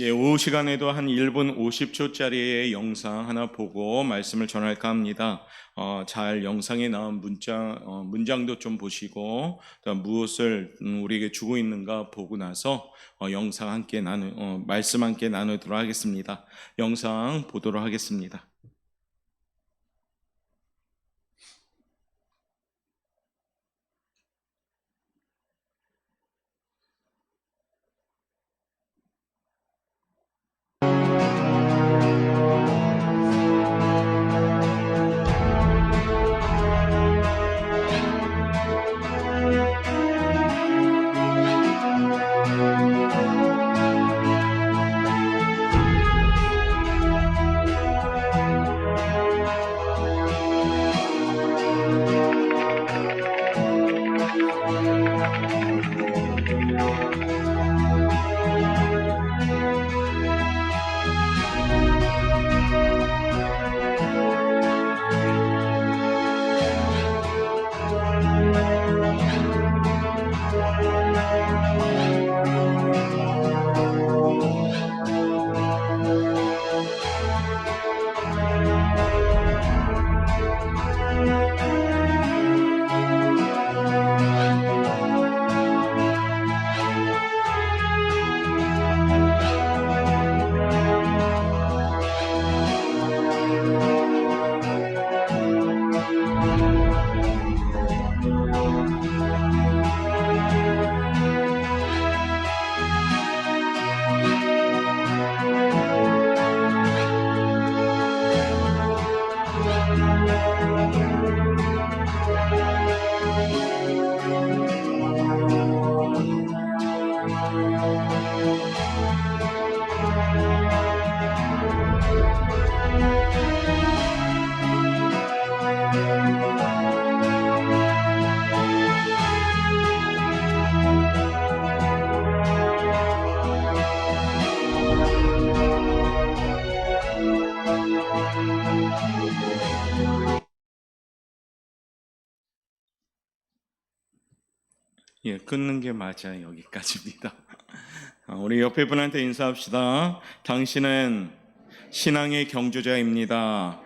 예, 오후 시간에도 한 1분 50초짜리의 영상 하나 보고 말씀을 전할까 합니다. 어, 잘 영상에 나온 문장, 어, 문장도 좀 보시고, 무엇을 음, 우리에게 주고 있는가 보고 나서 어, 영상 함께 나누, 어, 말씀 함께 나누도록 하겠습니다. 영상 보도록 하겠습니다. 끊는 게 맞아요. 여기까지입니다. 아, 우리 옆에 분한테 인사합시다. 당신은 신앙의 경주자입니다.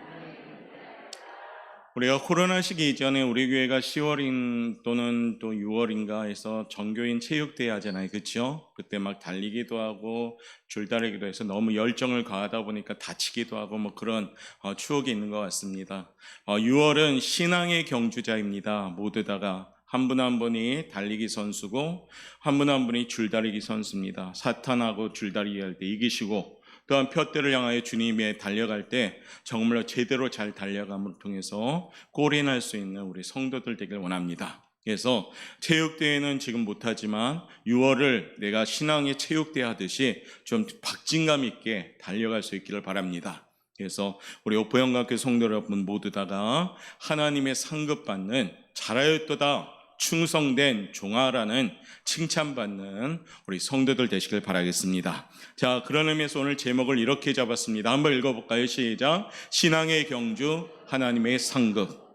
우리가 코로나 시기 이전에 우리 교회가 10월인 또는 또 6월인가 해서 정교인 체육대회 하잖아요. 그렇죠? 그때 막 달리기도 하고 줄다리기도 해서 너무 열정을 가하다 보니까 다치기도 하고 뭐 그런 어, 추억이 있는 것 같습니다. 어, 6월은 신앙의 경주자입니다. 모두 다가 한분한 분이 달리기 선수고 한분한 분이 줄다리기 선수입니다. 사탄하고 줄다리기 할 때 이기시고 또한 표대를 향하여 주님의 달려갈 때 정말로 제대로 잘 달려감을 통해서 골이 날 수 있는 우리 성도들 되길 원합니다. 그래서 체육대회는 지금 못하지만 6월을 내가 신앙의 체육대회 하듯이 좀 박진감 있게 달려갈 수 있기를 바랍니다. 그래서 우리 오포영각교 성도 여러분 모두 다가 하나님의 상급받는 잘하였도다 충성된 종아라는 칭찬받는 우리 성도들 되시길 바라겠습니다. 자, 그런 의미에서 오늘 제목을 이렇게 잡았습니다. 한번 읽어볼까요? 시작. 신앙의 경주, 하나님의 상급.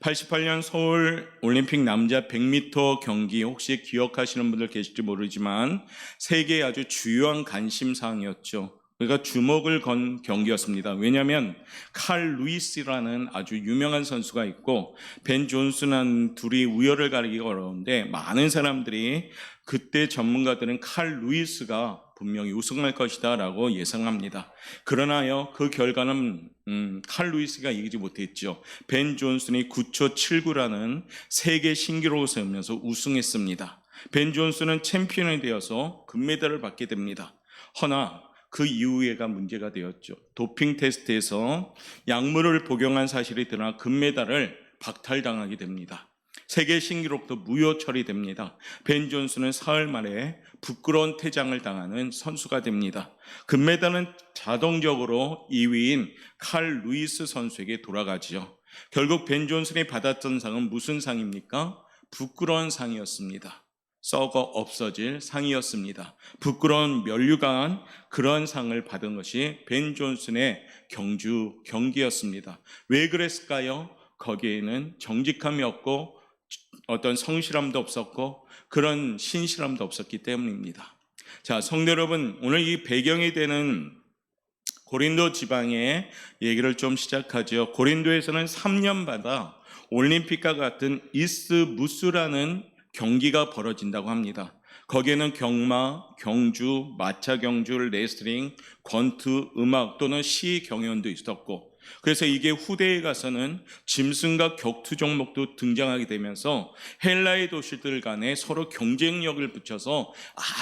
88년 서울 올림픽 남자 100m 경기 혹시 기억하시는 분들 계실지 모르지만 세계의 아주 주요한 관심사항이었죠. 그러니까 주목을 건 경기였습니다. 왜냐하면 칼 루이스라는 아주 유명한 선수가 있고 벤 존슨한 둘이 우열을 가리기가 어려운데 많은 사람들이 그때 전문가들은 칼 루이스가 분명히 우승할 것이다라고 예상합니다. 그러나요 그 결과는 음, 칼 루이스가 이기지 못했죠. 벤 존슨이 9초 79라는 세계 신기록을 세우면서 우승했습니다. 벤 존슨은 챔피언이 되어서 금메달을 받게 됩니다. 허나 그 이후에가 문제가 되었죠. 도핑 테스트에서 약물을 복용한 사실이 드러나 금메달을 박탈당하게 됩니다. 세계 신기록도 무효 처리됩니다. 벤 존슨은 사흘 만에 부끄러운 퇴장을 당하는 선수가 됩니다. 금메달은 자동적으로 2위인 칼 루이스 선수에게 돌아가지요. 결국 벤 존슨이 받았던 상은 무슨 상입니까? 부끄러운 상이었습니다. 썩어 없어질 상이었습니다. 부끄러운 면류강한 그런 상을 받은 것이 벤 존슨의 경주 경기였습니다. 왜 그랬을까요? 거기에는 정직함이 없고 어떤 성실함도 없었고 그런 신실함도 없었기 때문입니다. 자, 성도 여러분, 오늘 이 배경이 되는 고린도 지방의 얘기를 좀 시작하죠. 고린도에서는 3년마다 올림픽과 같은 이스무스라는 경기가 벌어진다고 합니다. 거기에는 경마, 경주, 마차 경주, 레슬링, 권투, 음악 또는 시 경연도 있었고 그래서 이게 후대에 가서는 짐승과 격투 종목도 등장하게 되면서 헬라의 도시들 간에 서로 경쟁력을 붙여서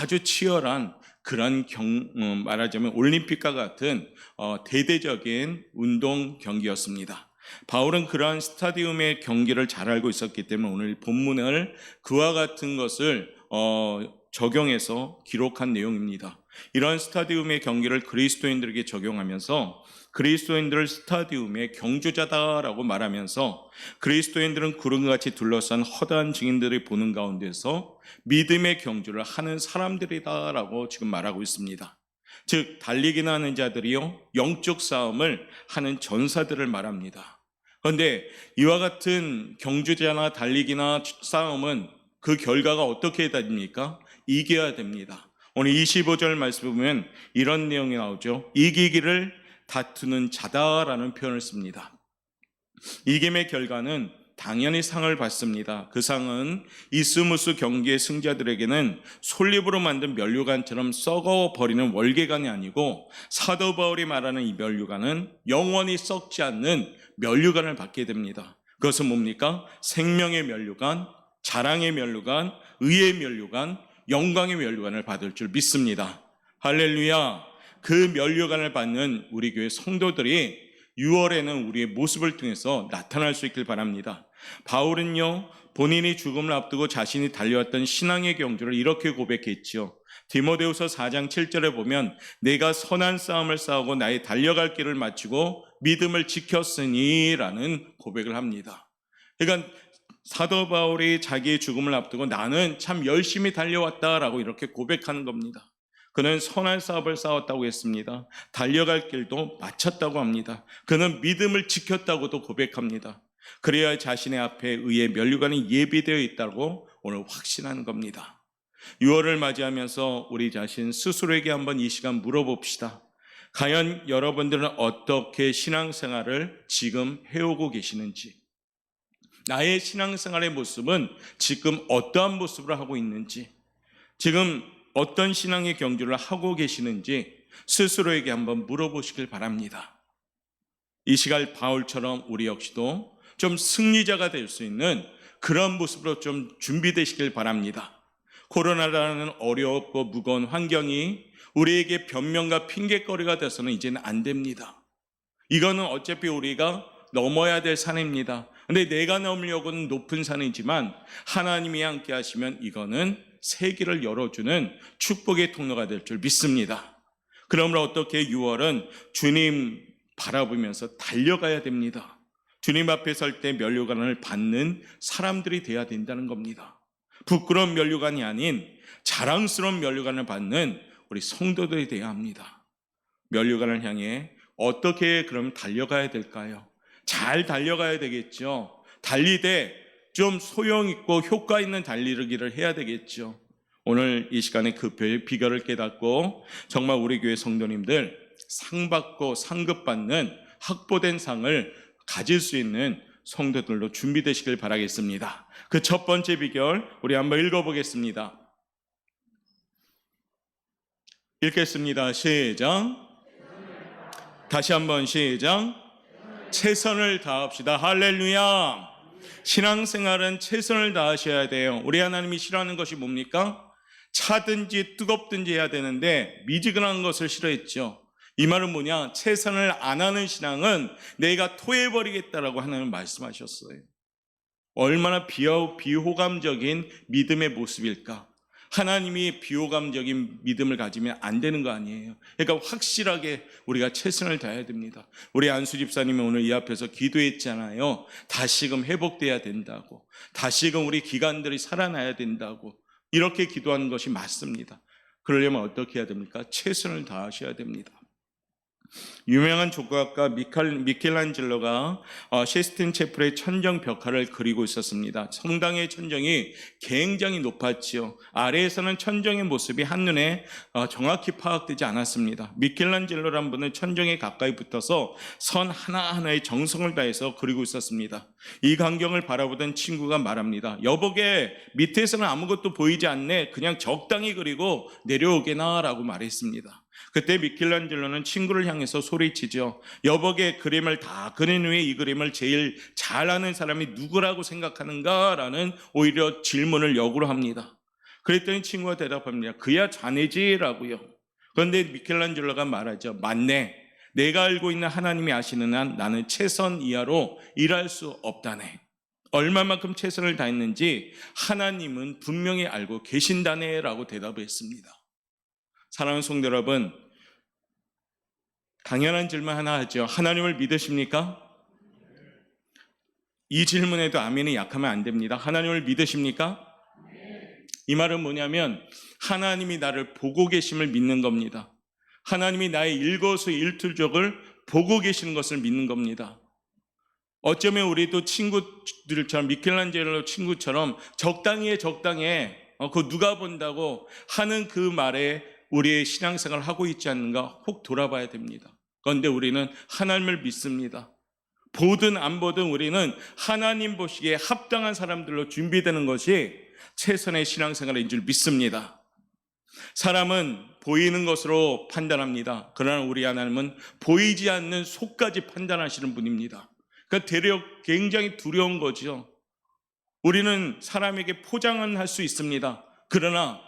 아주 치열한 그런 경, 어, 말하자면 올림픽과 같은 어, 대대적인 운동 경기였습니다. 바울은 그러한 스타디움의 경기를 잘 알고 있었기 때문에 오늘 본문을 그와 같은 것을 어, 적용해서 기록한 내용입니다. 이러한 스타디움의 경기를 그리스도인들에게 적용하면서 그리스도인들을 스타디움의 경주자다라고 말하면서 그리스도인들은 구름같이 둘러싼 허다한 증인들이 보는 가운데서 믿음의 경주를 하는 사람들이다라고 지금 말하고 있습니다. 즉 달리기나 하는 자들이요 영적 싸움을 하는 전사들을 말합니다. 그런데 이와 같은 경주자나 달리기나 싸움은 그 결과가 어떻게 됩니까? 이겨야 됩니다. 오늘 25절 말씀 보면 이런 내용이 나오죠. 이기기를 다투는 자다라는 표현을 씁니다. 이김의 결과는 당연히 상을 받습니다. 그 상은 이스무스 경기의 승자들에게는 솔잎으로 만든 면류관처럼 썩어 버리는 월계관이 아니고 사도 바울이 말하는 이 면류관은 영원히 썩지 않는 면류관을 받게 됩니다. 그것은 뭡니까? 생명의 면류관, 자랑의 면류관, 의의 면류관, 영광의 면류관을 받을 줄 믿습니다. 할렐루야. 그 면류관을 받는 우리 교회 성도들이 6월에는 우리의 모습을 통해서 나타날 수 있길 바랍니다. 바울은요, 본인이 죽음을 앞두고 자신이 달려왔던 신앙의 경주를 이렇게 고백했지요. 디모데후서 4장 7절에 보면 내가 선한 싸움을 싸우고 나의 달려갈 길을 마치고 믿음을 지켰으니라는 고백을 합니다. 그러니까 사도 바울이 자기의 죽음을 앞두고 나는 참 열심히 달려왔다라고 이렇게 고백하는 겁니다. 그는 선한 싸움을 싸웠다고 했습니다. 달려갈 길도 마쳤다고 합니다. 그는 믿음을 지켰다고도 고백합니다. 그래야 자신의 앞에 의의 면류관이 예비되어 있다고 오늘 확신하는 겁니다. 6월을 맞이하면서 우리 자신 스스로에게 한번 이 시간 물어봅시다. 과연 여러분들은 어떻게 신앙생활을 지금 해오고 계시는지, 나의 신앙생활의 모습은 지금 어떠한 모습을 하고 있는지, 지금 어떤 신앙의 경주를 하고 계시는지 스스로에게 한번 물어보시길 바랍니다. 이 시간 바울처럼 우리 역시도 좀 승리자가 될 수 있는 그런 모습으로 좀 준비되시길 바랍니다. 코로나라는 어렵고 무거운 환경이 우리에게 변명과 핑계거리가 돼서는 이제는 안 됩니다. 이거는 어차피 우리가 넘어야 될 산입니다. 근데 내가 넘으려고는 높은 산이지만 하나님이 함께 하시면 이거는 세계를 열어주는 축복의 통로가 될 줄 믿습니다. 그러므로 어떻게 6월은 주님 바라보면서 달려가야 됩니다. 주님 앞에 설 때 면류관을 받는 사람들이 돼야 된다는 겁니다. 부끄러운 면류관이 아닌 자랑스러운 면류관을 받는 우리 성도들이 되어야 합니다. 면류관을 향해 어떻게 그럼 달려가야 될까요? 잘 달려가야 되겠죠. 달리되 좀 소용있고 효과 있는 달리기를 해야 되겠죠. 오늘 이 시간에 그 비결을 깨닫고 정말 우리 교회 성도님들 상 받고 상급 받는 확보된 상을 가질 수 있는 성도들로 준비되시길 바라겠습니다. 그 첫 번째 비결 우리 한번 읽어보겠습니다. 읽겠습니다. 시작. 다시 한번 시작. 최선을 다합시다. 할렐루야. 신앙생활은 최선을 다하셔야 돼요. 우리 하나님이 싫어하는 것이 뭡니까? 차든지 뜨겁든지 해야 되는데 미지근한 것을 싫어했죠. 이 말은 뭐냐? 최선을 안 하는 신앙은 내가 토해버리겠다라고 하나님 말씀하셨어요. 얼마나 비호, 비호감적인 믿음의 모습일까? 하나님이 비호감적인 믿음을 가지면 안 되는 거 아니에요. 그러니까 확실하게 우리가 최선을 다해야 됩니다. 우리 안수 집사님이 오늘 이 앞에서 기도했잖아요. 다시금 회복돼야 된다고. 다시금 우리 기관들이 살아나야 된다고. 이렇게 기도하는 것이 맞습니다. 그러려면 어떻게 해야 됩니까? 최선을 다하셔야 됩니다. 유명한 조각가 미칼, 미켈란젤로가 어, 시스틴 체플의 천정 벽화를 그리고 있었습니다. 성당의 천정이 굉장히 높았지요. 아래에서는 천정의 모습이 한눈에 어, 정확히 파악되지 않았습니다. 미켈란젤로란 분은 천정에 가까이 붙어서 선 하나하나에 정성을 다해서 그리고 있었습니다. 이 광경을 바라보던 친구가 말합니다. 여보게 밑에서는 아무것도 보이지 않네. 그냥 적당히 그리고 내려오게나 라고 말했습니다. 그때 미켈란젤로는 친구를 향해서 소리치죠. 여보게 그림을 다 그린 후에 이 그림을 제일 잘하는 사람이 누구라고 생각하는가라는 오히려 질문을 역으로 합니다. 그랬더니 친구가 대답합니다. 그야 자네지라고요. 그런데 미켈란젤로가 말하죠. 맞네. 내가 알고 있는 하나님이 아시는 한 나는 최선 이하로 일할 수 없다네. 얼마만큼 최선을 다했는지 하나님은 분명히 알고 계신다네라고 대답했습니다. 사랑하는 성도 여러분, 당연한 질문 하나 하죠. 하나님을 믿으십니까? 이 질문에도 아멘이 약하면 안 됩니다. 하나님을 믿으십니까? 이 말은 뭐냐면 하나님이 나를 보고 계심을 믿는 겁니다. 하나님이 나의 일거수 일투족을 보고 계시는 것을 믿는 겁니다. 어쩌면 우리도 친구들처럼 미켈란젤로 친구처럼 적당히 해 적당히 해 어, 그거 누가 본다고 하는 그 말에 우리의 신앙생활을 하고 있지 않는가 혹 돌아봐야 됩니다. 그런데 우리는 하나님을 믿습니다. 보든 안 보든 우리는 하나님 보시기에 합당한 사람들로 준비되는 것이 최선의 신앙생활인 줄 믿습니다. 사람은 보이는 것으로 판단합니다. 그러나 우리 하나님은 보이지 않는 속까지 판단하시는 분입니다. 그러니까 되려 굉장히 두려운 거죠. 우리는 사람에게 포장은 할 수 있습니다. 그러나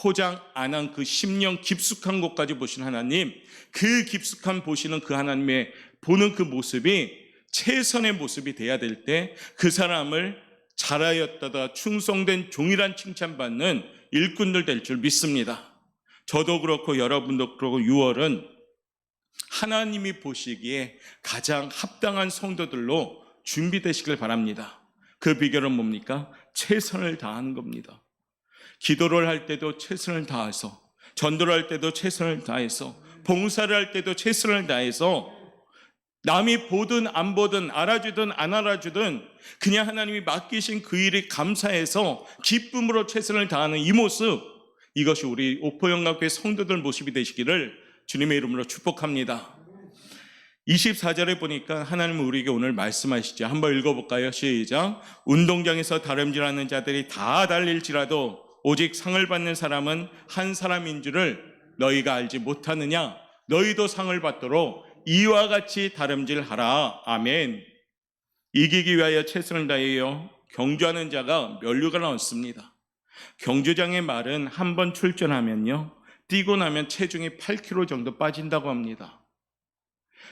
포장 안 한 그 심령 깊숙한 곳까지 보신 하나님, 그 깊숙한 보시는 그 하나님의 보는 그 모습이 최선의 모습이 돼야 될 때 그 사람을 잘하였다다 충성된 종이란 칭찬받는 일꾼들 될 줄 믿습니다. 저도 그렇고 여러분도 그렇고 6월은 하나님이 보시기에 가장 합당한 성도들로 준비되시길 바랍니다. 그 비결은 뭡니까? 최선을 다하는 겁니다. 기도를 할 때도 최선을 다해서, 전도를 할 때도 최선을 다해서, 봉사를 할 때도 최선을 다해서, 남이 보든 안 보든 알아주든 안 알아주든 그냥 하나님이 맡기신 그 일에 감사해서 기쁨으로 최선을 다하는 이 모습, 이것이 우리 옥포영각교회 성도들 모습이 되시기를 주님의 이름으로 축복합니다. 24절에 보니까 하나님은 우리에게 오늘 말씀하시죠. 한번 읽어볼까요? 시작. 운동장에서 다름질하는 자들이 다 달릴지라도 오직 상을 받는 사람은 한 사람인 줄을 너희가 알지 못하느냐? 너희도 상을 받도록 이와 같이 다름질하라. 아멘. 이기기 위하여 최선을 다해요. 경주하는 자가 면류관 얻습니다. 경주장의 말은 한 번 출전하면요. 뛰고 나면 체중이 8kg 정도 빠진다고 합니다.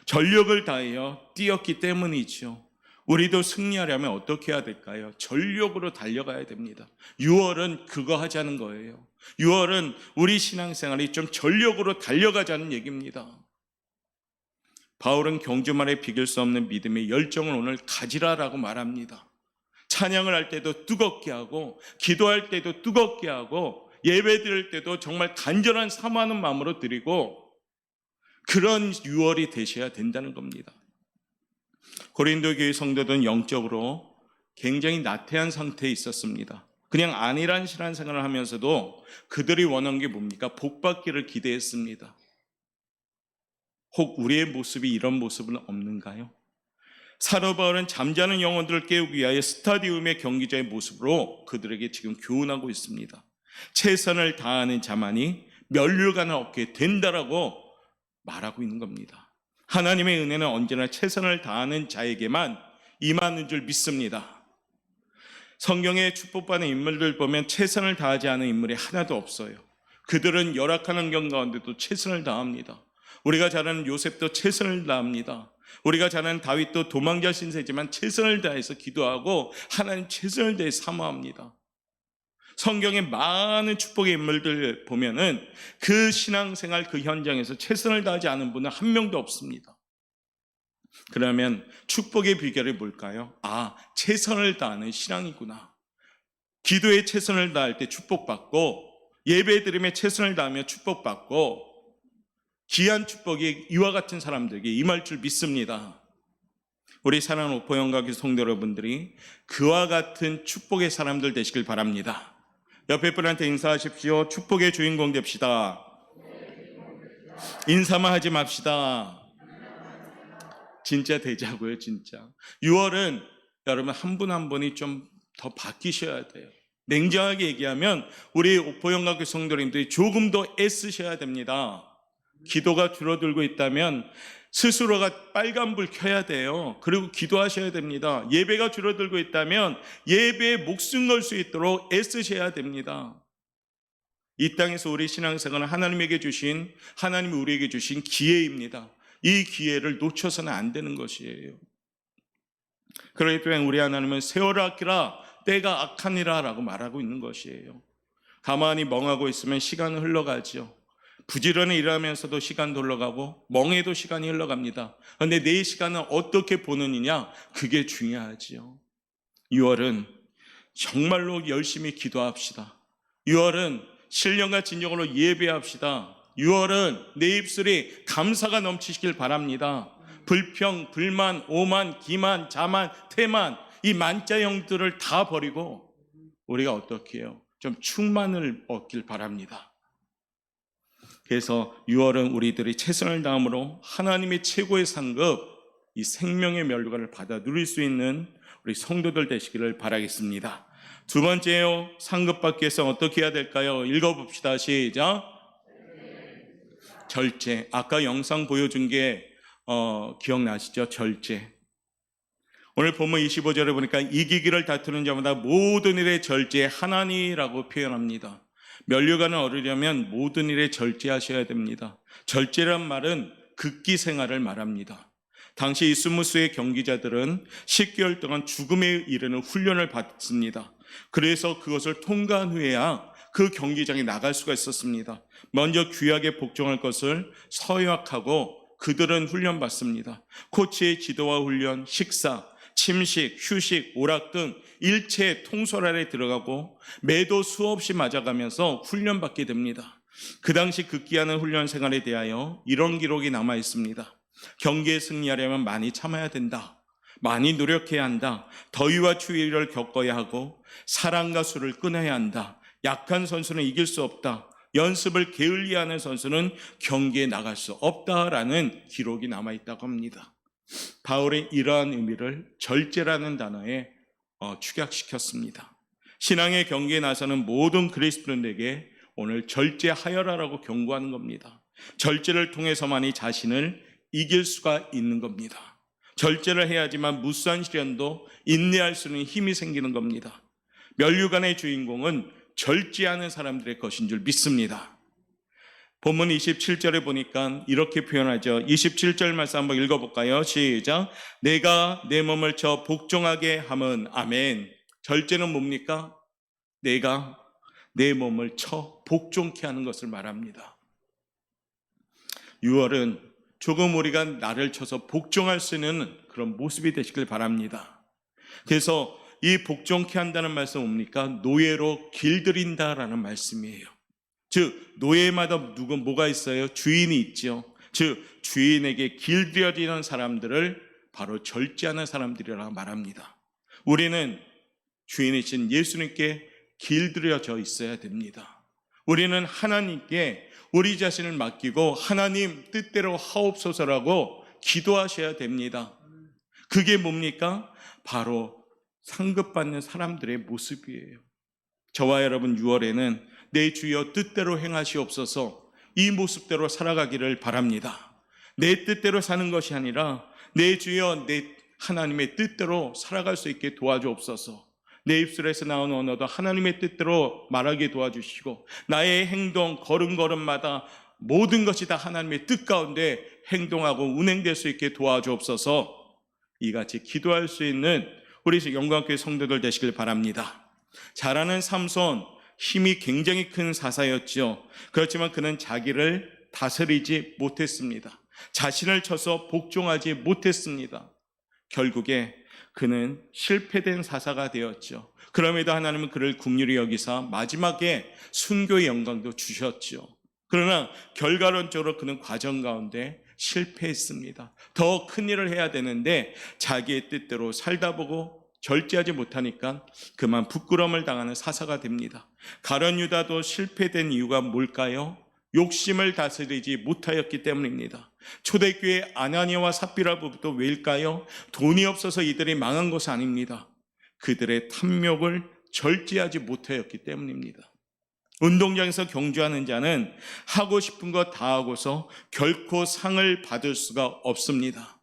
전력을 다하여 뛰었기 때문이죠. 우리도 승리하려면 어떻게 해야 될까요? 전력으로 달려가야 됩니다. 6월은 그거 하자는 거예요. 6월은 우리 신앙생활이 좀 전력으로 달려가자는 얘기입니다. 바울은 경주만에 비길 수 없는 믿음의 열정을 오늘 가지라라고 말합니다. 찬양을 할 때도 뜨겁게 하고, 기도할 때도 뜨겁게 하고, 예배 드릴 때도 정말 간절한 사모하는 마음으로 드리고, 그런 6월이 되셔야 된다는 겁니다. 고린도 교회 성도들은 영적으로 굉장히 나태한 상태에 있었습니다. 그냥 안일한 신앙생활을 하면서도 그들이 원한 게 뭡니까? 복받기를 기대했습니다. 혹 우리의 모습이 이런 모습은 없는가요? 사도 바울은 잠자는 영혼들을 깨우기 위하여 스타디움의 경기자의 모습으로 그들에게 지금 교훈하고 있습니다. 최선을 다하는 자만이 멸류관을 얻게 된다라고 말하고 있는 겁니다. 하나님의 은혜는 언제나 최선을 다하는 자에게만 임하는 줄 믿습니다. 성경의 축복받는 인물들 보면 최선을 다하지 않은 인물이 하나도 없어요. 그들은 열악한 환경 가운데도 최선을 다합니다. 우리가 잘 아는 요셉도 최선을 다합니다. 우리가 잘 아는 다윗도 도망자 신세지만 최선을 다해서 기도하고 하나님 최선을 다해 사모합니다. 성경의 많은 축복의 인물들 보면은 그 신앙생활 그 현장에서 최선을 다하지 않은 분은 한 명도 없습니다. 그러면 축복의 비결이 뭘까요? 아, 최선을 다하는 신앙이구나. 기도에 최선을 다할 때 축복받고 예배 드림에 최선을 다하며 축복받고 귀한 축복이 이와 같은 사람들에게 임할 줄 믿습니다. 우리 사랑하는 오포영각의 성도 여러분들이 그와 같은 축복의 사람들 되시길 바랍니다. 옆에 분한테 인사하십시오. 축복의 주인공 됩시다. 인사만 하지 맙시다. 진짜 되자고요, 진짜. 6월은 여러분 한 분 한 분이 좀 더 바뀌셔야 돼요. 냉정하게 얘기하면 우리 오포영각교 성도님들이 조금 더 애쓰셔야 됩니다. 기도가 줄어들고 있다면 스스로가 빨간불 켜야 돼요. 그리고 기도하셔야 됩니다. 예배가 줄어들고 있다면 예배에 목숨 걸 수 있도록 애쓰셔야 됩니다. 이 땅에서 우리 신앙생활은 하나님에게 주신 하나님이 우리에게 주신 기회입니다. 이 기회를 놓쳐서는 안 되는 것이에요. 그러기 때문에 우리 하나님은 세월을 아끼라 때가 악하니라 라고 말하고 있는 것이에요. 가만히 멍하고 있으면 시간은 흘러가죠. 부지런히 일하면서도 시간도 흘러가고 멍해도 시간이 흘러갑니다. 그런데 내 시간은 어떻게 보느냐 그게 중요하지요. 6월은 정말로 열심히 기도합시다. 6월은 신령과 진정으로 예배합시다. 6월은 내 입술이 감사가 넘치시길 바랍니다. 불평, 불만, 오만, 기만, 자만, 태만 이 만자형들을 다 버리고 우리가 어떻게 해요? 좀 충만을 얻길 바랍니다. 그래서 6월은 우리들이 최선을 다함으로 하나님의 최고의 상급 이 생명의 멸류관을 받아 누릴 수 있는 우리 성도들 되시기를 바라겠습니다. 두 번째요. 상급 받기 위해서 어떻게 해야 될까요? 읽어봅시다. 시작. 절제. 아까 영상 보여준 게 어, 기억나시죠? 절제. 오늘 본문 25절에 보니까 이기기를 다투는 자마다 모든 일에 절제 하나니라고 표현합니다. 면류관을 얻으려면 모든 일에 절제하셔야 됩니다. 절제란 말은 극기 생활을 말합니다. 당시 이스무스의 경기자들은 10개월 동안 죽음에 이르는 훈련을 받습니다. 그래서 그것을 통과한 후에야 그 경기장에 나갈 수가 있었습니다. 먼저 귀하게 복종할 것을 서약하고 그들은 훈련받습니다. 코치의 지도와 훈련, 식사, 침식, 휴식, 오락 등 일체 통솔 아래 들어가고 매도 수없이 맞아가면서 훈련받게 됩니다. 그 당시 극기하는 훈련 생활에 대하여 이런 기록이 남아 있습니다. 경기에 승리하려면 많이 참아야 된다. 많이 노력해야 한다. 더위와 추위를 겪어야 하고 사랑과 술을 끊어야 한다. 약한 선수는 이길 수 없다. 연습을 게을리하는 선수는 경기에 나갈 수 없다라는 기록이 남아 있다고 합니다. 바울의 이러한 의미를 절제라는 단어에 어, 축약시켰습니다. 신앙의 경기에 나서는 모든 그리스도인에게 오늘 절제하여라라고 경고하는 겁니다. 절제를 통해서만이 자신을 이길 수가 있는 겁니다. 절제를 해야지만 무수한 시련도 인내할 수 있는 힘이 생기는 겁니다. 멸류관의 주인공은 절제하는 사람들의 것인 줄 믿습니다. 본문 27절에 보니까 이렇게 표현하죠. 27절 말씀 한번 읽어볼까요? 시작. 내가 내 몸을 쳐 복종하게 함은 아멘. 절제는 뭡니까? 내가 내 몸을 쳐 복종케 하는 것을 말합니다. 6월은 조금 우리가 나를 쳐서 복종할 수 있는 그런 모습이 되시길 바랍니다. 그래서 이 복종케 한다는 말씀 뭡니까? 노예로 길들인다라는 말씀이에요. 즉 노예마다 누구 뭐가 있어요? 주인이 있죠. 즉 주인에게 길들여지는 사람들을 바로 절제하는 사람들이라 말합니다. 우리는 주인이신 예수님께 길들여져 있어야 됩니다. 우리는 하나님께 우리 자신을 맡기고 하나님 뜻대로 하옵소서라고 기도하셔야 됩니다. 그게 뭡니까? 바로 상급받는 사람들의 모습이에요. 저와 여러분 6월에는 내 주여 뜻대로 행하시옵소서 이 모습대로 살아가기를 바랍니다. 내 뜻대로 사는 것이 아니라 내 주여 내 하나님의 뜻대로 살아갈 수 있게 도와주옵소서. 내 입술에서 나오는 언어도 하나님의 뜻대로 말하게 도와주시고 나의 행동 걸음걸음마다 모든 것이 다 하나님의 뜻 가운데 행동하고 운행될 수 있게 도와주옵소서. 이같이 기도할 수 있는 우리 영광교회 성도들 되시길 바랍니다. 잘하는 삼손 힘이 굉장히 큰 사사였죠. 그렇지만 그는 자기를 다스리지 못했습니다. 자신을 쳐서 복종하지 못했습니다. 결국에 그는 실패된 사사가 되었죠. 그럼에도 하나님은 그를 국률이 여기사 마지막에 순교의 영광도 주셨죠. 그러나 결과론적으로 그는 과정 가운데 실패했습니다. 더 큰 일을 해야 되는데 자기의 뜻대로 살다 보고 절제하지 못하니까 그만 부끄러움을 당하는 사사가 됩니다. 가론 유다도 실패된 이유가 뭘까요? 욕심을 다스리지 못하였기 때문입니다. 초대교회 아나니아와 삽비라 부부도 왜일까요? 돈이 없어서 이들이 망한 것이 아닙니다. 그들의 탐욕을 절제하지 못하였기 때문입니다. 운동장에서 경주하는 자는 하고 싶은 것 다 하고서 결코 상을 받을 수가 없습니다.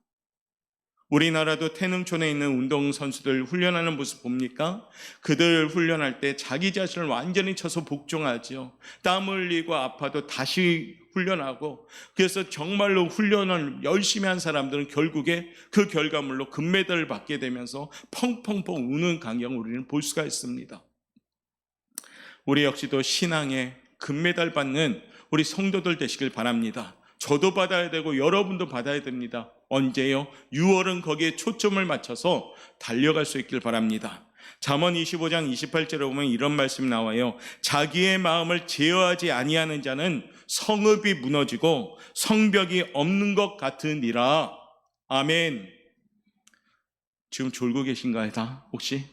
우리나라도 태릉촌에 있는 운동선수들 훈련하는 모습 봅니까? 그들 훈련할 때 자기 자신을 완전히 쳐서 복종하죠. 땀 흘리고 아파도 다시 훈련하고 그래서 정말로 훈련을 열심히 한 사람들은 결국에 그 결과물로 금메달을 받게 되면서 펑펑펑 우는 광경을 우리는 볼 수가 있습니다. 우리 역시도 신앙에 금메달 받는 우리 성도들 되시길 바랍니다. 저도 받아야 되고 여러분도 받아야 됩니다. 언제요? 6월은 거기에 초점을 맞춰서 달려갈 수 있길 바랍니다. 잠언 25장 28절에 보면 이런 말씀이 나와요. 자기의 마음을 제어하지 아니하는 자는 성읍이 무너지고 성벽이 없는 것 같으니라. 아멘. 지금 졸고 계신가요, 다? 혹시?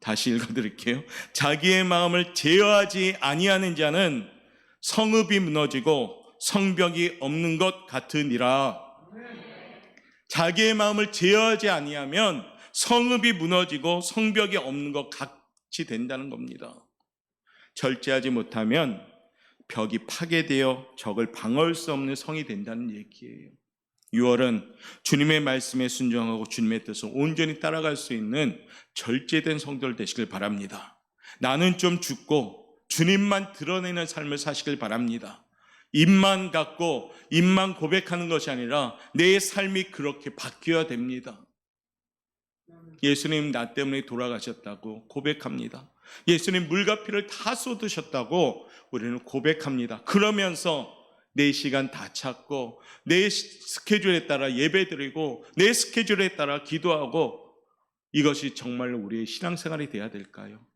다시 읽어 드릴게요. 자기의 마음을 제어하지 아니하는 자는 성읍이 무너지고 성벽이 없는 것 같으니라. 자기의 마음을 제어하지 아니하면 성읍이 무너지고 성벽이 없는 것 같이 된다는 겁니다. 절제하지 못하면 벽이 파괴되어 적을 방어할 수 없는 성이 된다는 얘기예요. 6월은 주님의 말씀에 순종하고 주님의 뜻을 온전히 따라갈 수 있는 절제된 성도들 되시길 바랍니다. 나는 좀 죽고 주님만 드러내는 삶을 사시길 바랍니다. 입만 갖고 입만 고백하는 것이 아니라 내 삶이 그렇게 바뀌어야 됩니다. 예수님 나 때문에 돌아가셨다고 고백합니다. 예수님 물과 피를 다 쏟으셨다고 우리는 고백합니다. 그러면서 내 시간 다 찾고 내 스케줄에 따라 예배드리고 내 스케줄에 따라 기도하고 이것이 정말로 우리의 신앙생활이 돼야 될까요?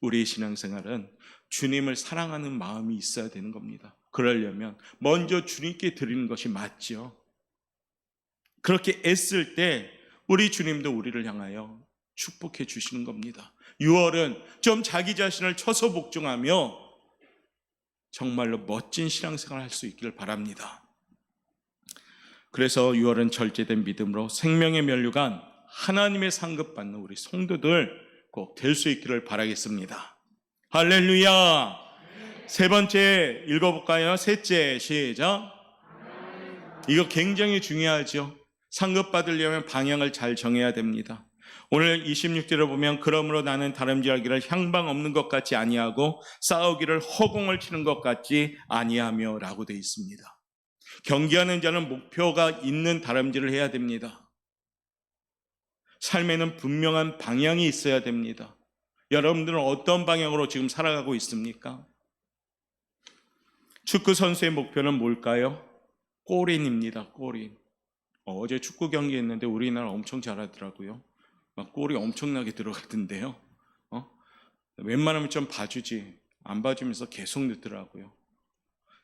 우리의 신앙생활은 주님을 사랑하는 마음이 있어야 되는 겁니다. 그러려면 먼저 주님께 드리는 것이 맞죠. 그렇게 애쓸 때 우리 주님도 우리를 향하여 축복해 주시는 겁니다. 6월은 좀 자기 자신을 쳐서 복종하며 정말로 멋진 신앙생활을 할수 있기를 바랍니다. 그래서 6월은 절제된 믿음으로 생명의 면류관 하나님의 상급 받는 우리 성도들 꼭 될 수 있기를 바라겠습니다. 할렐루야! 세 번째 읽어볼까요? 셋째 시작. 이거 굉장히 중요하죠. 상급 받으려면 방향을 잘 정해야 됩니다. 오늘 26절을 보면 그러므로 나는 다름질하기를 향방 없는 것 같지 아니하고 싸우기를 허공을 치는 것 같지 아니하며라고 되어 있습니다. 경기하는 자는 목표가 있는 다름질을 해야 됩니다. 삶에는 분명한 방향이 있어야 됩니다. 여러분들은 어떤 방향으로 지금 살아가고 있습니까? 축구 선수의 목표는 뭘까요? 골인입니다. 골인. 어 제 축구 경기 했는데 우리나라 엄청 잘하더라고요. 막 골이 엄청나게 들어가던데요. 어? 웬만하면 좀 봐주지. 안 봐주면서 계속 넣더라고요.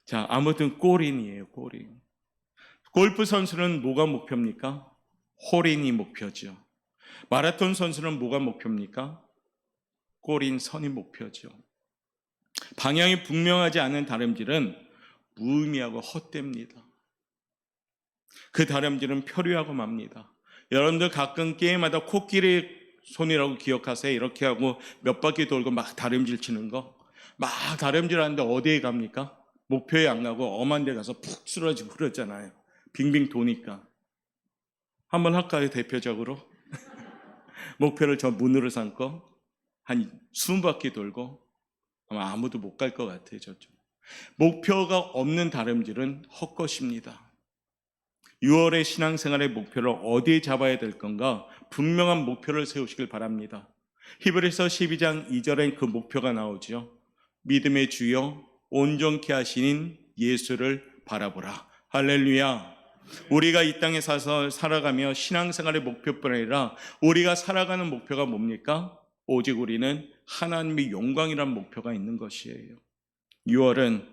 자, 아무튼 골인이에요, 골인. 골프 선수는 뭐가 목표입니까? 홀인이 목표죠. 마라톤 선수는 뭐가 목표입니까? 골인 선이 목표죠. 방향이 분명하지 않은 다름질은 무의미하고 헛됩니다. 그 다름질은 표류하고 맙니다. 여러분들 가끔 게임하다 코끼리 손이라고 기억하세요. 이렇게 하고 몇 바퀴 돌고 막 다름질 치는 거. 막 다름질 하는데 어디에 갑니까? 목표에 안 가고 엄한 데 가서 푹 쓰러지고 그러잖아요. 빙빙 도니까. 한번 할까요, 대표적으로? 목표를 저 문으로 삼고 한 스무 바퀴 돌고 아마 아무도 못 갈 것 같아요, 저쪽. 목표가 없는 다름질은 헛것입니다. 6월의 신앙생활의 목표를 어디에 잡아야 될 건가? 분명한 목표를 세우시길 바랍니다. 히브리서 12장 2절엔 그 목표가 나오죠. 믿음의 주여 온전케 하시는 예수를 바라보라. 할렐루야. 우리가 이 땅에 사서 살아가며 신앙생활의 목표뿐 아니라 우리가 살아가는 목표가 뭡니까? 오직 우리는 하나님의 영광이란 목표가 있는 것이에요. 6월은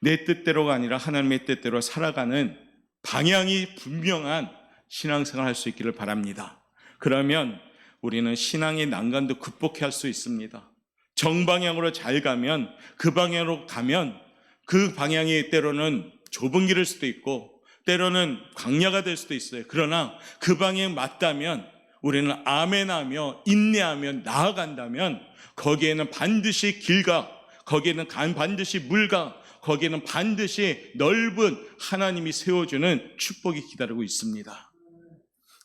내 뜻대로가 아니라 하나님의 뜻대로 살아가는 방향이 분명한 신앙생활 할 수 있기를 바랍니다. 그러면 우리는 신앙의 난간도 극복할 수 있습니다. 정방향으로 잘 가면 그 방향으로 가면 그 방향이 때로는 좁은 길일 수도 있고 때로는 광야가 될 수도 있어요. 그러나 그 방향 맞다면 우리는 아멘하며 인내하며 나아간다면 거기에는 반드시 길가 거기에는 간 반드시 물가 거기에는 반드시 넓은 하나님이 세워주는 축복이 기다리고 있습니다.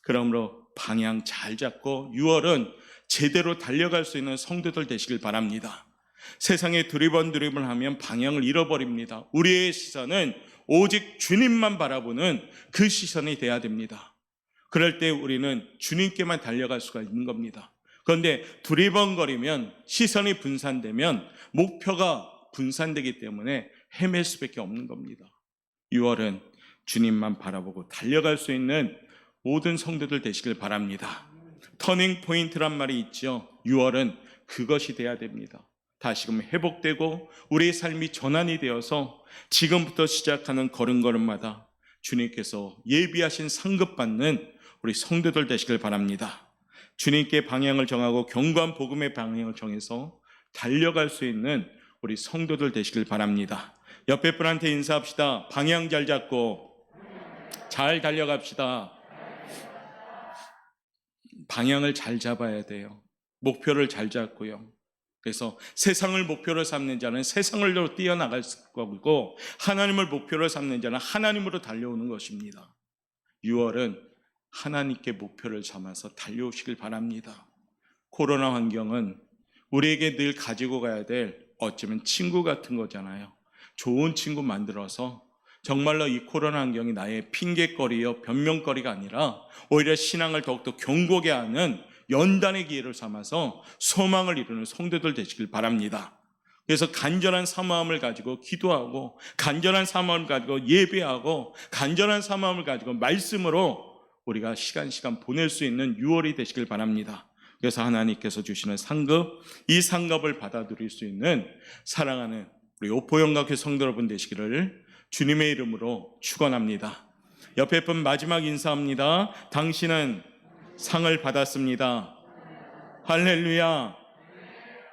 그러므로 방향 잘 잡고 6월은 제대로 달려갈 수 있는 성도들 되시길 바랍니다. 세상에 두리번 두리번 하면 방향을 잃어버립니다. 우리의 시선은 오직 주님만 바라보는 그 시선이 돼야 됩니다. 그럴 때 우리는 주님께만 달려갈 수가 있는 겁니다. 그런데 두리번거리면 시선이 분산되면 목표가 분산되기 때문에 헤맬 수밖에 없는 겁니다. 6월은 주님만 바라보고 달려갈 수 있는 모든 성도들 되시길 바랍니다. 터닝 포인트란 말이 있죠. 6월은 그것이 돼야 됩니다. 다시금 회복되고 우리의 삶이 전환이 되어서 지금부터 시작하는 걸음걸음마다 주님께서 예비하신 상급 받는 우리 성도들 되시길 바랍니다. 주님께 방향을 정하고 경관 복음의 방향을 정해서 달려갈 수 있는 우리 성도들 되시길 바랍니다. 옆에 분한테 인사합시다. 방향 잘 잡고 잘 달려갑시다. 방향을 잘 잡아야 돼요. 목표를 잘 잡고요. 그래서 세상을 목표로 삼는 자는 세상을로 뛰어나갈 거고 하나님을 목표로 삼는 자는 하나님으로 달려오는 것입니다. 6월은 하나님께 목표를 삼아서 달려오시길 바랍니다. 코로나 환경은 우리에게 늘 가지고 가야 될 어쩌면 친구 같은 거잖아요. 좋은 친구 만들어서 정말로 이 코로나 환경이 나의 핑계거리요 변명거리가 아니라 오히려 신앙을 더욱더 견고하게 하는 연단의 기회를 삼아서 소망을 이루는 성도들 되시길 바랍니다. 그래서 간절한 사마음을 가지고 기도하고 간절한 사마음을 가지고 예배하고 간절한 사마음을 가지고 말씀으로 우리가 시간 시간 보낼 수 있는 6월이 되시길 바랍니다. 그래서 하나님께서 주시는 상급 이 상급을 받아들일 수 있는 사랑하는 우리 오포영각회 성도 여러분 되시기를 주님의 이름으로 축원합니다. 옆에 분 마지막 인사합니다. 당신은 상을 받았습니다. 할렐루야.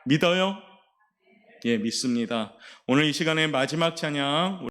믿어요? 예, 믿습니다. 오늘 이 시간의 마지막 찬양